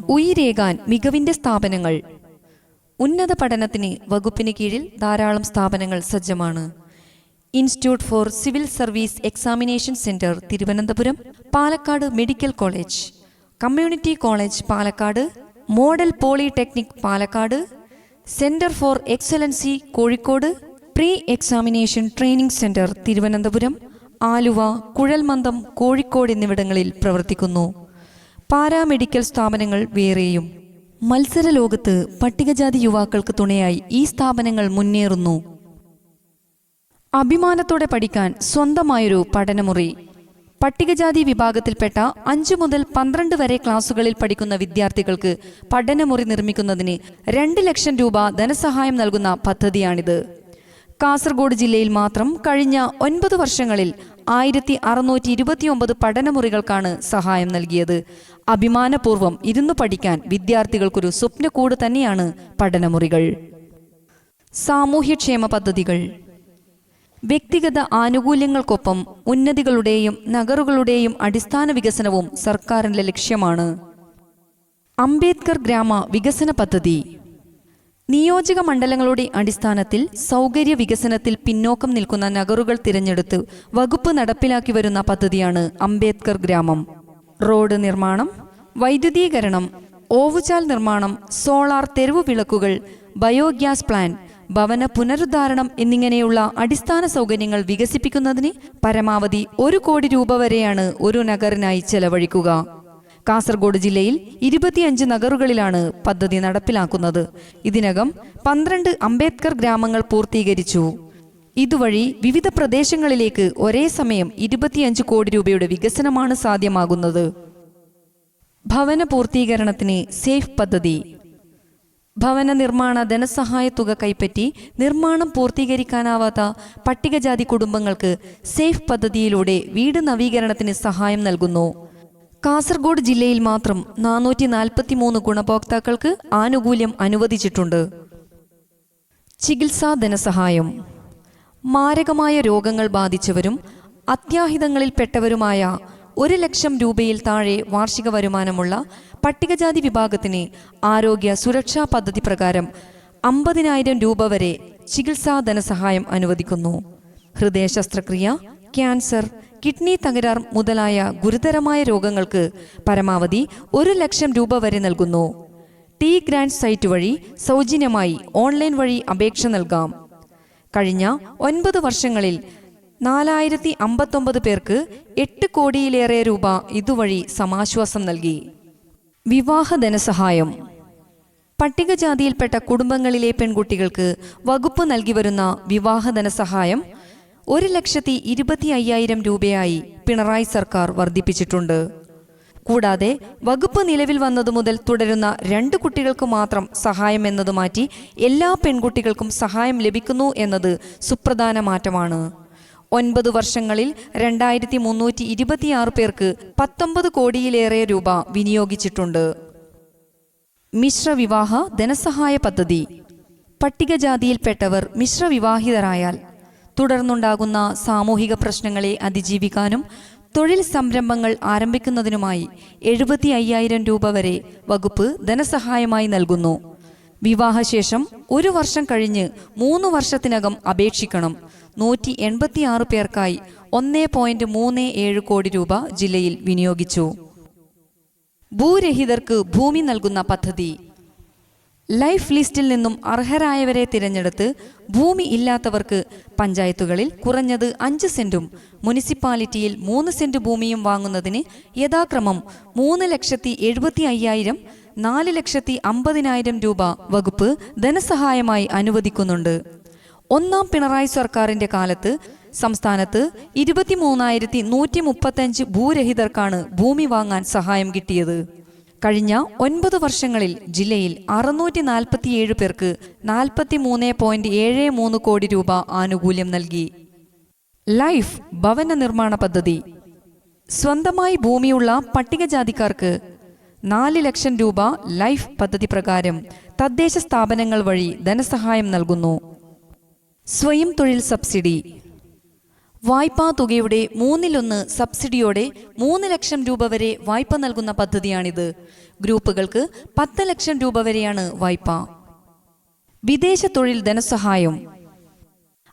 ഉയിരേകാൻ മികവിന്റെ സ്ഥാപനങ്ങൾ. ഉന്നത പഠനത്തിന് വകുപ്പിന് കീഴിൽ ധാരാളം സ്ഥാപനങ്ങൾ സജ്ജമാണ്. Institute for civil service examination centre Thiruvananthapuram Palakkad medical college. Community college Palakkad. Model polytechnic Palakkad. Centre for excellency Kozhikode. Pre examination training centre Thiruvananthapuram. Aluva കുഴൽമന്ദം കോഴിക്കോട് എന്നിവിടങ്ങളിൽ പ്രവർത്തിക്കുന്നു. പാരാമെഡിക്കൽ സ്ഥാപനങ്ങൾ വേറെയും. മത്സര ലോകത്ത് പട്ടികജാതി യുവാക്കൾക്ക് തുണയായി ഈ സ്ഥാപനങ്ങൾ മുന്നേറുന്നു. അഭിമാനത്തോടെ പഠിക്കാൻ സ്വന്തമായൊരു പഠനമുറി. പട്ടികജാതി വിഭാഗത്തിൽപ്പെട്ട അഞ്ചു മുതൽ പന്ത്രണ്ട് വരെ ക്ലാസുകളിൽ പഠിക്കുന്ന വിദ്യാർത്ഥികൾക്ക് പഠനമുറി നിർമ്മിക്കുന്നതിന് രണ്ട് ലക്ഷം രൂപ ധനസഹായം നൽകുന്ന പദ്ധതിയാണിത്. കാസർഗോഡ് ജില്ലയിൽ മാത്രം കഴിഞ്ഞ ഒൻപത് വർഷങ്ങളിൽ ആയിരത്തി അറുന്നൂറ്റി ഇരുപത്തിയൊമ്പത് പഠനമുറികൾക്കാണ് സഹായം നൽകിയത്. അഭിമാനപൂർവം ഇരുന്നു പഠിക്കാൻ വിദ്യാർത്ഥികൾക്കൊരു സ്വപ്നക്കൂട് തന്നെയാണ് പഠനമുറികൾ. സാമൂഹ്യക്ഷേമ പദ്ധതികൾ. വ്യക്തിഗത ആനുകൂല്യങ്ങൾക്കൊപ്പം ഉന്നതികളുടെയും നഗറുകളുടെയും അടിസ്ഥാന വികസനവും സർക്കാരിന്റെ ലക്ഷ്യമാണ്. അംബേദ്കർ ഗ്രാമ വികസന പദ്ധതി. നിയോജക മണ്ഡലങ്ങളുടെ അടിസ്ഥാനത്തിൽ സൗകര്യ വികസനത്തിൽ പിന്നോക്കം നിൽക്കുന്ന നഗറുകൾ തിരഞ്ഞെടുത്ത് വകുപ്പ് നടപ്പിലാക്കി വരുന്ന പദ്ധതിയാണ് അംബേദ്കർ ഗ്രാമം. റോഡ് നിർമ്മാണം വൈദ്യുതീകരണം ഓവുചാൽ നിർമ്മാണം സോളാർ തെരുവു വിളക്കുകൾ ബയോഗ്യാസ് പ്ലാന്റ് ഭവന പുനരുദ്ധാരണം എന്നിങ്ങനെയുള്ള അടിസ്ഥാന സൗകര്യങ്ങൾ വികസിപ്പിക്കുന്നതിന് പരമാവധി ഒരു കോടി രൂപ വരെയാണ് ഒരു നഗറിനായി ചെലവഴിക്കുക. കാസർഗോഡ് ജില്ലയിൽ ഇരുപത്തിയഞ്ച് നഗറുകളിലാണ് പദ്ധതി നടപ്പിലാക്കുന്നത്. ഇതിനകം പന്ത്രണ്ട് അംബേദ്കർ ഗ്രാമങ്ങൾ പൂർത്തീകരിച്ചു. ഇതുവഴി വിവിധ പ്രദേശങ്ങളിലേക്ക് ഒരേ സമയം ഇരുപത്തിയഞ്ച് കോടി രൂപയുടെ വികസനമാണ് സാധ്യമാകുന്നത്. ഭവന പൂർത്തീകരണത്തിന് സേഫ് പദ്ധതി. ഭവന നിർമ്മാണ ധനസഹായ തുക കൈപ്പറ്റി നിർമ്മാണം പൂർത്തീകരിക്കാനാവാത്ത പട്ടികജാതി കുടുംബങ്ങൾക്ക് സേഫ് പദ്ധതിയിലൂടെ വീട് നവീകരണത്തിന് സഹായം നൽകുന്നു. കാസർഗോഡ് ജില്ലയിൽ മാത്രം നാനൂറ്റി നാൽപ്പത്തി മൂന്ന് ഗുണഭോക്താക്കൾക്ക് ആനുകൂല്യം അനുവദിച്ചിട്ടുണ്ട്. ചികിത്സാ ധനസഹായം. മാരകമായ രോഗങ്ങൾ ബാധിച്ചവരും അത്യാഹിതങ്ങളിൽപ്പെട്ടവരുമായ ഒരു ലക്ഷം രൂപയിൽ താഴെ വാർഷിക വരുമാനമുള്ള പട്ടികജാതി വിഭാഗത്തിന് ആരോഗ്യ സുരക്ഷാ പദ്ധതി പ്രകാരം അമ്പതിനായിരം രൂപ വരെ ചികിത്സാ ധനസഹായം അനുവദിക്കുന്നു. ഹൃദയ ശസ്ത്രക്രിയ ക്യാൻസർ കിഡ്നി തകരാർ മുതലായ ഗുരുതരമായ രോഗങ്ങൾക്ക് പരമാവധി ഒരു ലക്ഷം രൂപ വരെ നൽകുന്നു. ടി ഗ്രാൻഡ് സൈറ്റ് വഴി സൗജന്യമായി ഓൺലൈൻ വഴി അപേക്ഷ നൽകാം. കഴിഞ്ഞ ഒൻപത് വർഷങ്ങളിൽ നാലായിരത്തി അമ്പത്തൊമ്പത് പേർക്ക് എട്ട് കോടിയിലേറെ രൂപ ഇതുവഴി സമാശ്വാസം നൽകി. വിവാഹ ധനസഹായം. പട്ടികജാതിയിൽപ്പെട്ട കുടുംബങ്ങളിലെ പെൺകുട്ടികൾക്ക് വകുപ്പ് നൽകി വരുന്ന വിവാഹ ധനസഹായം ഒരു ലക്ഷത്തി ഇരുപത്തി അയ്യായിരം രൂപയായി പിണറായി സർക്കാർ വർദ്ധിപ്പിച്ചിട്ടുണ്ട്. കൂടാതെ വകുപ്പ് നിലവിൽ വന്നതു മുതൽ തുടരുന്ന രണ്ട് കുട്ടികൾക്ക് മാത്രം സഹായം എന്നത് മാറ്റി എല്ലാ പെൺകുട്ടികൾക്കും സഹായം ലഭിക്കുന്നു എന്നത് സുപ്രധാന മാറ്റമാണ്. ഒൻപത് വർഷങ്ങളിൽ രണ്ടായിരത്തി മുന്നൂറ്റി ഇരുപത്തിയാറ് പേർക്ക് പത്തൊമ്പത് കോടിയിലേറെ രൂപ വിനിയോഗിച്ചിട്ടുണ്ട്. മിശ്രവിവാഹ ധനസഹായ പദ്ധതി. പട്ടികജാതിയിൽപ്പെട്ടവർ മിശ്രവിവാഹിതരായാൽ തുടർന്നുണ്ടാകുന്ന സാമൂഹിക പ്രശ്നങ്ങളെ അതിജീവിക്കാനും തൊഴിൽ സംരംഭങ്ങൾ ആരംഭിക്കുന്നതിനുമായി എഴുപത്തി അയ്യായിരം രൂപ വരെ വകുപ്പ് ധനസഹായമായി നൽകുന്നു. വിവാഹശേഷം ഒരു വർഷം കഴിഞ്ഞ് മൂന്ന് വർഷത്തിനകം അപേക്ഷിക്കണം. നൂറ്റി എൺപത്തിയാറ് പേർക്കായി ഒന്നേ പോയിന്റ് മൂന്ന് ഏഴ് കോടി രൂപ ജില്ലയിൽ വിനിയോഗിച്ചു. ഭൂരഹിതർക്ക് ഭൂമി നൽകുന്ന പദ്ധതി ലൈഫ് ലിസ്റ്റിൽ നിന്നും അർഹരായവരെ തിരഞ്ഞെടുത്ത് ഭൂമി ഇല്ലാത്തവർക്ക് പഞ്ചായത്തുകളിൽ കുറഞ്ഞത് അഞ്ച് സെന്റും മുനിസിപ്പാലിറ്റിയിൽ മൂന്ന് സെന്റ് ഭൂമിയും വാങ്ങുന്നതിന് യഥാക്രമം മൂന്ന് ലക്ഷത്തി എഴുപത്തി അയ്യായിരം നാല് ലക്ഷത്തി അമ്പതിനായിരം രൂപ വകുപ്പ് ധനസഹായമായി അനുവദിക്കുന്നുണ്ട്. ഒന്നാം പിണറായി സർക്കാരിന്റെ കാലത്ത് സംസ്ഥാനത്ത് ഇരുപത്തിമൂന്നായിരത്തി നൂറ്റി മുപ്പത്തഞ്ച് ഭൂരഹിതർക്കാണ് ഭൂമി വാങ്ങാൻ സഹായം കിട്ടിയത്. കഴിഞ്ഞ ഒൻപത് വർഷങ്ങളിൽ ജില്ലയിൽ അറുന്നൂറ്റി നാൽപ്പത്തിയേഴ് പേർക്ക് നാൽപ്പത്തി മൂന്ന് പോയിന്റ് ഏഴ് മൂന്ന് കോടി രൂപ ആനുകൂല്യം നൽകി. ലൈഫ് ഭവന നിർമ്മാണ പദ്ധതി. സ്വന്തമായി ഭൂമിയുള്ള പട്ടികജാതിക്കാർക്ക് നാല് ലക്ഷം രൂപ ലൈഫ് പദ്ധതി പ്രകാരം തദ്ദേശ സ്ഥാപനങ്ങൾ വഴി ധനസഹായം നൽകുന്നു. സ്വയം തൊഴിൽ സബ്സിഡി. വായ്പാ തുകയുടെ മൂന്നിലൊന്ന് സബ്സിഡിയോടെ മൂന്ന് ലക്ഷം രൂപ വരെ വായ്പ നൽകുന്ന പദ്ധതിയാണിത്. ഗ്രൂപ്പുകൾക്ക് പത്ത് ലക്ഷം രൂപ വരെയാണ് വായ്പ. വിദേശ തൊഴിൽ ധനസഹായം.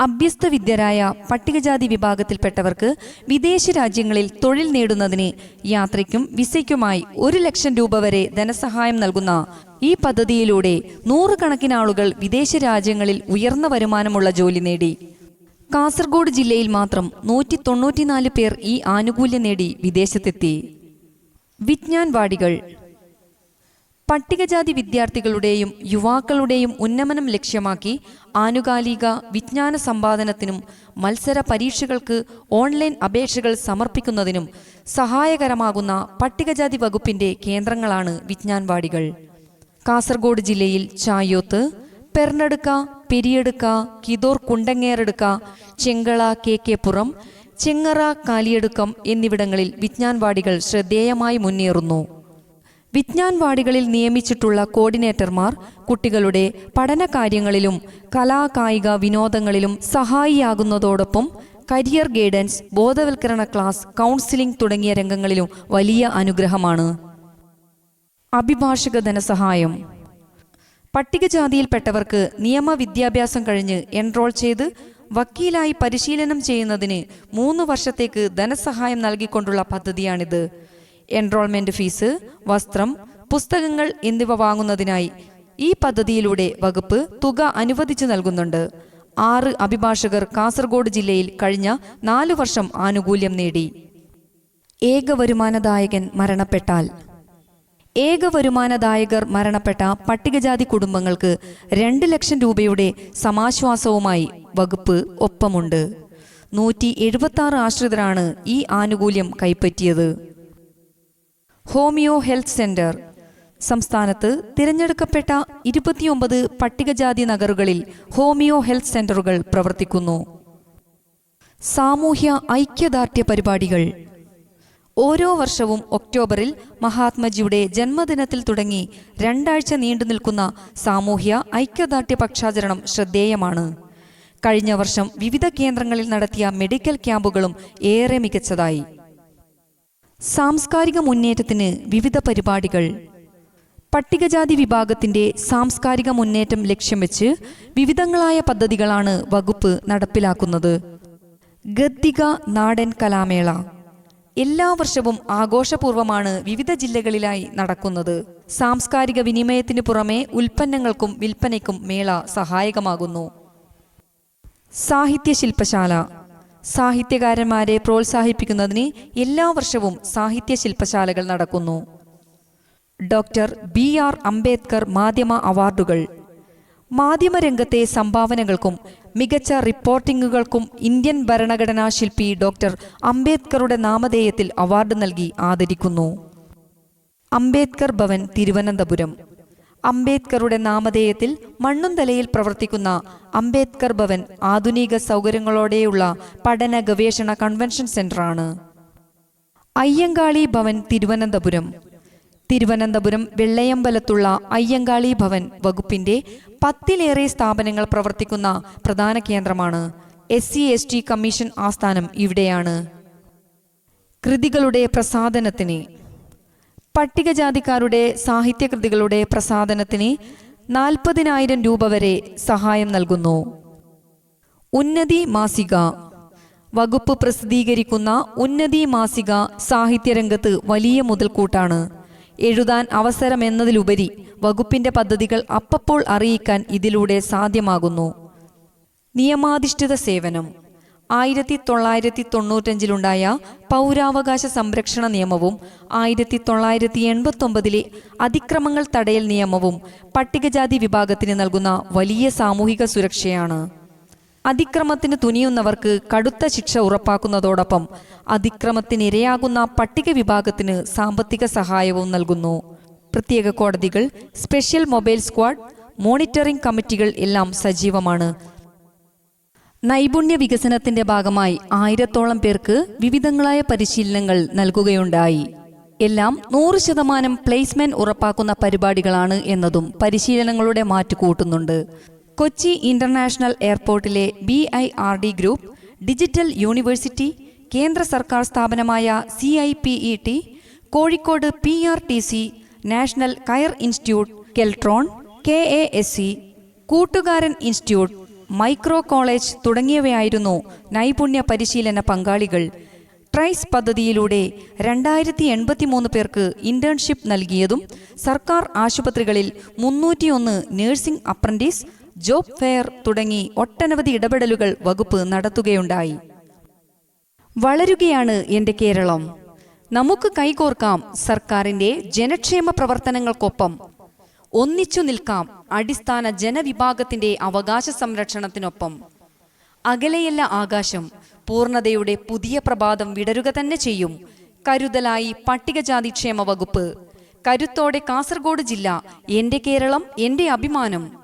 അഭ്യസ്ത വിദ്യരായ പട്ടികജാതി വിഭാഗത്തിൽപ്പെട്ടവർക്ക് വിദേശ രാജ്യങ്ങളിൽ തൊഴിൽ നേടുന്നതിന് യാത്രയ്ക്കും വിസയ്ക്കുമായി ഒരു ലക്ഷം രൂപ വരെ ധനസഹായം നൽകുന്ന ഈ പദ്ധതിയിലൂടെ നൂറുകണക്കിന് ആളുകൾ വിദേശ രാജ്യങ്ങളിൽ ഉയർന്ന വരുമാനമുള്ള ജോലി നേടി. കാസർഗോഡ് ജില്ലയിൽ മാത്രം നൂറ്റി തൊണ്ണൂറ്റിനാല് പേർ ഈ ആനുകൂല്യം നേടി വിദേശത്തെത്തി. വിജ്ഞാൻ വാടികൾ പട്ടികജാതി വിദ്യാർത്ഥികളുടെയും യുവാക്കളുടെയും ഉന്നമനം ലക്ഷ്യമാക്കി ആനുകാലിക വിജ്ഞാന സമ്പാദനത്തിനും മത്സര പരീക്ഷകൾക്ക് ഓൺലൈൻ അപേക്ഷകൾ സമർപ്പിക്കുന്നതിനും സഹായകരമാകുന്ന പട്ടികജാതി വകുപ്പിന്റെ കേന്ദ്രങ്ങളാണ് വിജ്ഞാൻവാടികൾ. കാസർഗോഡ് ജില്ലയിൽ ചായോത്ത് പെർണടുക്ക പെരിയടുക്ക കിതോർ കുണ്ടങ്ങേറെടുക്ക ചെങ്കള കെ കെ പുറം ചെങ്ങറ കാലിയടുക്കം എന്നിവിടങ്ങളിൽ വിജ്ഞാൻവാടികൾ ശ്രദ്ധേയമായി മുന്നേറുന്നു. വിജ്ഞാൻവാടികളിൽ നിയമിച്ചിട്ടുള്ള കോർഡിനേറ്റർമാർ കുട്ടികളുടെ പഠനകാര്യങ്ങളിലും കലാകായിക വിനോദങ്ങളിലും സഹായിയാകുന്നതോടൊപ്പം കരിയർ ഗൈഡൻസ് ബോധവൽക്കരണ ക്ലാസ് കൗൺസിലിംഗ് തുടങ്ങിയ രംഗങ്ങളിലും വലിയ അനുഗ്രഹമാണ്. അഭിഭാഷക ധനസഹായം പട്ടികജാതിയിൽപ്പെട്ടവർക്ക് നിയമ വിദ്യാഭ്യാസം കഴിഞ്ഞ് എൻറോൾ ചെയ്ത് വക്കീലായി പരിശീലനം ചെയ്യുന്നതിന് മൂന്ന് വർഷത്തേക്ക് ധനസഹായം നൽകിക്കൊണ്ടുള്ള പദ്ധതിയാണിത്. എൻറോൾമെന്റ് ഫീസ് വസ്ത്രം പുസ്തകങ്ങൾ എന്നിവ വാങ്ങുന്നതിനായി ഈ പദ്ധതിയിലൂടെ വകുപ്പ് തുക അനുവദിച്ചു നൽകുന്നുണ്ട്. ആറ് അഭിഭാഷകർ കാസർഗോഡ് ജില്ലയിൽ കഴിഞ്ഞ നാലു വർഷം ആനുകൂല്യം നേടി. ഏക വരുമാനദായകൻ മരണപ്പെട്ടാൽ ഏക വരുമാനദായകർ മരണപ്പെട്ട പട്ടികജാതി കുടുംബങ്ങൾക്ക് രണ്ട് ലക്ഷം രൂപയുടെ സമാശ്വാസവുമായി വകുപ്പ് ഒപ്പമുണ്ട്. നൂറ്റി എഴുപത്തി ആശ്രിതരാണ് ഈ ആനുകൂല്യം കൈപ്പറ്റിയത്. Homeo health centre. സംസ്ഥാനത്ത് തിരഞ്ഞെടുക്കപ്പെട്ട ഇരുപത്തിയൊമ്പത് പട്ടികജാതി നഗറുകളിൽ ഹോമിയോ ഹെൽത്ത് സെന്ററുകൾ പ്രവർത്തിക്കുന്നു. സാമൂഹ്യ ഐക്യദാർഢ്യ പരിപാടികൾ. ഓരോ വർഷവും ഒക്ടോബറിൽ മഹാത്മജിയുടെ ജന്മദിനത്തിൽ തുടങ്ങി രണ്ടാഴ്ച നീണ്ടു നിൽക്കുന്ന സാമൂഹ്യ ഐക്യദാർഢ്യ പക്ഷാചരണം ശ്രദ്ധേയമാണ്. കഴിഞ്ഞ വർഷം വിവിധ കേന്ദ്രങ്ങളിൽ നടത്തിയ മെഡിക്കൽ ക്യാമ്പുകളും ഏറെ മികച്ചതായി. സാംസ്കാരിക മുന്നേറ്റത്തിന് വിവിധ പരിപാടികൾ. പട്ടികജാതി വിഭാഗത്തിന്റെ സാംസ്കാരിക മുന്നേറ്റം ലക്ഷ്യം വെച്ച് വിവിധങ്ങളായ പദ്ധതികളാണ് വകുപ്പ് നടപ്പിലാക്കുന്നത്. ഗദ്ദിക നാടൻ കലാമേള. എല്ലാ വർഷവും ആഘോഷപൂർവമാണ് വിവിധ ജില്ലകളിലായി നടക്കുന്നത്. സാംസ്കാരിക വിനിമയത്തിനു പുറമെ ഉൽപ്പന്നങ്ങൾക്കും വിൽപ്പനയ്ക്കും മേള സഹായകമാകുന്നു. സാഹിത്യ ശില്പശാല. സാഹിത്യകാരന്മാരെ പ്രോത്സാഹിപ്പിക്കുന്നതിന് എല്ലാ വർഷവും സാഹിത്യ ശില്പശാലകൾ നടക്കുന്നു. ഡോക്ടർ ബി ആർ അംബേദ്കർ മാധ്യമ അവാർഡുകൾ. മാധ്യമരംഗത്തെ സംഭാവനകൾക്കും മികച്ച റിപ്പോർട്ടിങ്ങുകൾക്കും ഇന്ത്യൻ ഭരണഘടനാ ശില്പി ഡോക്ടർ അംബേദ്കറുടെ നാമധേയത്തിൽ അവാർഡ് നൽകി ആദരിക്കുന്നു. അംബേദ്കർ ഭവൻ തിരുവനന്തപുരം. അംബേദ്കറുടെ നാമധേയത്തിൽ മണ്ണുന്തലയിൽ പ്രവർത്തിക്കുന്ന അംബേദ്കർ ഭവൻ ആധുനിക സൗകര്യങ്ങളോടെയുള്ള പഠന ഗവേഷണ കൺവെൻഷൻ സെന്ററാണ്. അയ്യങ്കാളി ഭവൻ തിരുവനന്തപുരം. തിരുവനന്തപുരം വെള്ളയമ്പലത്തുള്ള അയ്യങ്കാളി ഭവൻ വകുപ്പിന്റെ പത്തിലേറെ സ്ഥാപനങ്ങൾ പ്രവർത്തിക്കുന്ന പ്രധാന കേന്ദ്രമാണ്. S C S T commission ആസ്ഥാനം ഇവിടെയാണ്. കൃതികളുടെ പ്രസാദനത്തിന് പട്ടികജാതിക്കാരുടെ സാഹിത്യകൃതികളുടെ പ്രസാദനത്തിന് നാൽപ്പതിനായിരം രൂപ വരെ സഹായം നൽകുന്നു. ഉന്നതി മാസിക വകുപ്പ് പ്രസിദ്ധീകരിക്കുന്ന ഉന്നതി മാസിക സാഹിത്യരംഗത്ത് വലിയ മുതൽക്കൂട്ടാണ്. എഴുതാൻ അവസരമെന്നതിലുപരി വകുപ്പിന്റെ പദ്ധതികൾ അപ്പപ്പോൾ അറിയിക്കാൻ ഇതിലൂടെ സാധ്യമാകുന്നു. നിയമാധിഷ്ഠിത സേവനം. ആയിരത്തി തൊള്ളായിരത്തി തൊണ്ണൂറ്റഞ്ചിലുണ്ടായ പൗരാവകാശ സംരക്ഷണ നിയമവും ആയിരത്തി തൊള്ളായിരത്തി എൺപത്തൊമ്പതിലെ അതിക്രമങ്ങൾ തടയൽ നിയമവും പട്ടികജാതി വിഭാഗത്തിന് നൽകുന്ന വലിയ സാമൂഹിക സുരക്ഷയാണ്. അതിക്രമത്തിന് തുനിയുന്നവർക്ക് കടുത്ത ശിക്ഷ ഉറപ്പാക്കുന്നതോടൊപ്പം അതിക്രമത്തിനിരയാകുന്ന പട്ടിക വിഭാഗത്തിന് സാമ്പത്തിക സഹായവും നൽകുന്നു. പ്രത്യേക കോടതികൾ സ്പെഷ്യൽ മൊബൈൽ സ്ക്വാഡ് മോണിറ്ററിംഗ് കമ്മിറ്റികൾ എല്ലാം സജീവമാണ്. നൈപുണ്യ വികസനത്തിന്റെ ഭാഗമായി ആയിരത്തോളം പേർക്ക് വിവിധങ്ങളായ പരിശീലനങ്ങൾ നൽകുകയുണ്ടായി. എല്ലാം നൂറ് ശതമാനം പ്ലേസ്മെന്റ് ഉറപ്പാക്കുന്ന പരിപാടികളാണ് എന്നതും പരിശീലനങ്ങളുടെ മാറ്റു കൂട്ടുന്നുണ്ട്. Kochi international എയർപോർട്ടിലെ B I R D group digital university കേന്ദ്ര സർക്കാർ സ്ഥാപനമായ C I P E T Kozhikode P R T C national coir institute Keltron K A S C കൂട്ടുകാരൻ ഇൻസ്റ്റിറ്റ്യൂട്ട് മൈക്രോ കോളേജ് തുടങ്ങിയവയായിരുന്നു നൈപുണ്യ പരിശീലന പങ്കാളികൾ. ട്രൈസ് പദ്ധതിയിലൂടെ രണ്ടായിരത്തി എൺപത്തിമൂന്ന് പേർക്ക് ഇന്റേൺഷിപ്പ് നൽകിയതും സർക്കാർ ആശുപത്രികളിൽ മുന്നൂറ്റിയൊന്ന് നഴ്സിംഗ് അപ്രന്റീസ് ജോബ് ഫെയർ തുടങ്ങി ഒട്ടനവധി ഇടപെടലുകൾ വകുപ്പ് നടത്തുകയുണ്ടായി. വളരുകയാണ് എന്റെ കേരളം. നമുക്ക് കൈകോർക്കാം സർക്കാരിന്റെ ജനക്ഷേമ പ്രവർത്തനങ്ങൾക്കൊപ്പം. ഒന്നിച്ചു നിൽക്കാം അടിസ്ഥാന ജനവിഭാഗത്തിന്റെ അവകാശ സംരക്ഷണത്തിനൊപ്പം. അകലെയല്ല ആകാശം പൂർണതയുടെ പുതിയ പ്രഭാതം വിടരുക തന്നെ ചെയ്യും. കരുതലായി പട്ടികജാതി ക്ഷേമ വകുപ്പ്. കരുത്തോടെ കാസർഗോഡ് ജില്ല എന്റെ കേരളം എന്റെ അഭിമാനം.